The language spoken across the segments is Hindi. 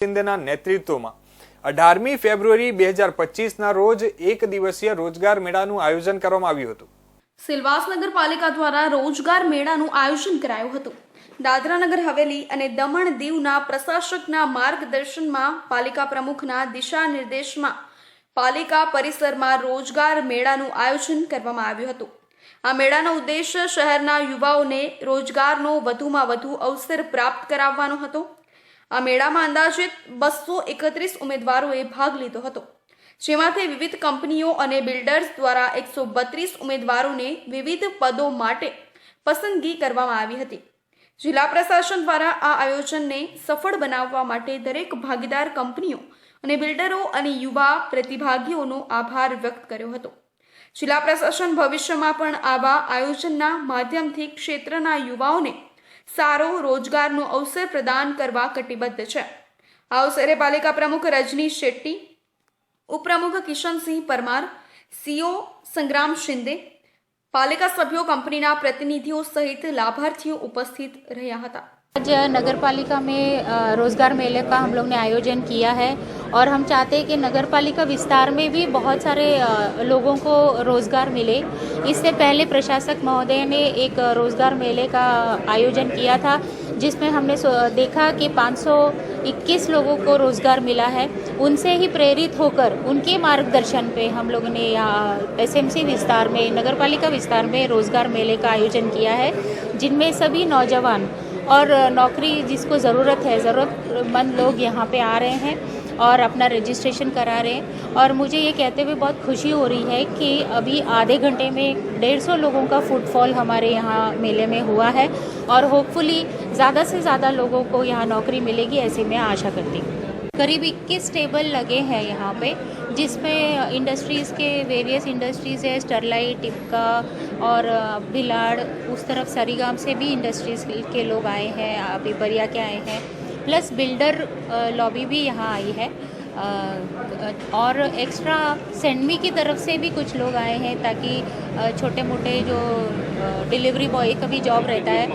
શિંદેના નેતૃત્વમાં. અઢારમી ફેબ્રુઆરી બે હજાર પચીસના રોજ એક દિવસીય રોજગાર મેળાનું આયોજન કરવામાં આવ્યું હતું. સિલવાસ નગરપાલિકા દ્વારા રોજગાર મેળાનું આયોજન કરાયું હતું. દાદરા નગર હવેલી અને દમણ દીવના પ્રશાસકના માર્ગદર્શનમાં પાલિકા પ્રમુખના દિશા નિર્દેશમાં પાલિકા પરિસરમાં રોજગાર મેળાનું આયોજન કરવામાં આવ્યું હતું. આ મેળાનો ઉદ્દેશ શહેરના યુવાઓને રોજગારનો વધુમાં વધુ અવસર પ્રાપ્ત કરાવવાનો હતો. આ મેળામાં અંદાજિત બસો એકત્રીસ ઉમેદવારોએ ભાગ લીધો હતો. જેમાંથી વિવિધ કંપનીઓ અને બિલ્ડર્સ દ્વારા એકસો બત્રીસ ઉમેદવારોને વિવિધ પદો માટે પસંદગી કરવામાં આવી હતી. જિલ્લા પ્રશાસન દ્વારા આ આયોજનને સફળ બનાવવા માટે દરેક ભાગીદાર કંપનીઓ અને બિલ્ડરો અને યુવા પ્રતિભાગીઓનો આભાર વ્યક્ત કર્યો હતો. જિલ્લા પ્રશાસન ભવિષ્યમાં પણ આવા આયોજનના માધ્યમથી ક્ષેત્રના યુવાઓને સારો રોજગારનો અવસર પ્રદાન કરવા કટિબદ્ધ છે આ અવસરે પાલિકા પ્રમુખ રજનીશ શેટ્ટી ઉપપ્રમુખ કિશનસિંહ પરમાર સીઓ સંગ્રામ શિંદે પાલિકા સભ્યો કંપનીના પ્રતિનિધિઓ સહિત લાભાર્થીઓ ઉપસ્થિત રહ્યા હતા आज नगर पालिका में अ, रोजगार मेले का हम लोग ने आयोजन किया है और हम चाहते हैं कि नगर पालिका विस्तार में भी बहुत सारे लोगों को रोज़गार मिले। इससे पहले प्रशासक महोदय ने एक रोज़गार मेले का आयोजन किया था, जिसमें हमने देखा कि 521 लोगों को रोज़गार मिला है। उनसे ही प्रेरित होकर, उनके मार्गदर्शन पे हम लोगों ने यहाँ एसएमसी विस्तार में नगर पालिका विस्तार में रोज़गार मेले का आयोजन किया है, जिनमें सभी नौजवान और नौकरी जिसको ज़रूरत है, ज़रूरतमंद लोग यहाँ पे आ रहे हैं। और अपना रजिस्ट्रेशन करा रहे हैं। और मुझे ये कहते हुए बहुत खुशी हो रही है कि अभी आधे घंटे में डेढ़ सौ लोगों का फुटफॉल हमारे यहाँ मेले में हुआ है और होपफुली ज़्यादा से ज़्यादा लोगों को यहाँ नौकरी मिलेगी, ऐसी मैं आशा करती हूँ। करीब 21 टेबल लगे हैं यहाँ पे, जिसमें इंडस्ट्रीज़ के वेरियस इंडस्ट्रीज़ है स्टरलाइट टिपका और भिलाड़ उस तरफ़ सरीगाम से भी इंडस्ट्रीज़ के लोग आए हैं, अभी बरिया के आए हैं। प्लस बिल्डर लॉबी भी यहाँ आई है। और एक्स्ट्रा सेंडमी की तरफ़ से भी कुछ लोग आए हैं ताकि छोटे मोटे जो डिलीवरी बॉय का भी जॉब रहता है,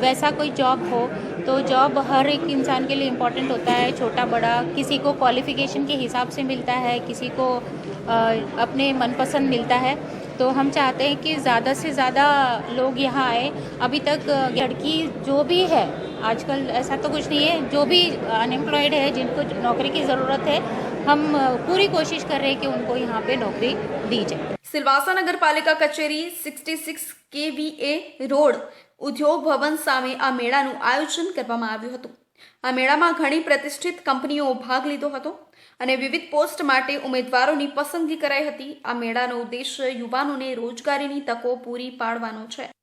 वैसा कोई जॉब हो। तो जॉब हर एक इंसान के लिए इम्पोर्टेंट होता है, छोटा, बड़ा, किसी को क्वालिफिकेशन के हिसाब से मिलता है, किसी को अपने मनपसंद मिलता है। तो हम चाहते हैं कि ज़्यादा से ज़्यादा लोग यहाँ आए अभी तक अ, लड़की जो भी है आजकल ऐसा तो कुछ नहीं है जो भी अनएम्प्लॉयड है जिनको नौकरी की ज़रूरत है हम अ, पूरी कोशिश कर रहे हैं कि उनको यहाँ पे नौकरी दी जाए સિલવાસા નગરપાલિકા કચેરી સિક્સટી સિક્સ કેવીએ રોડ ઉદ્યોગ ભવન સામે આ મેળાનું આયોજન કરવામાં આવ્યું હતું આ મેળામાં ઘણી પ્રતિષ્ઠિત કંપનીઓ ભાગ લીધો હતો અને વિવિધ પોસ્ટ માટે ઉમેદવારોની પસંદગી કરાઈ હતી. આ મેળાનો ઉદ્દેશ યુવાનોને રોજગારીની તકો પૂરી પાડવાનો છે.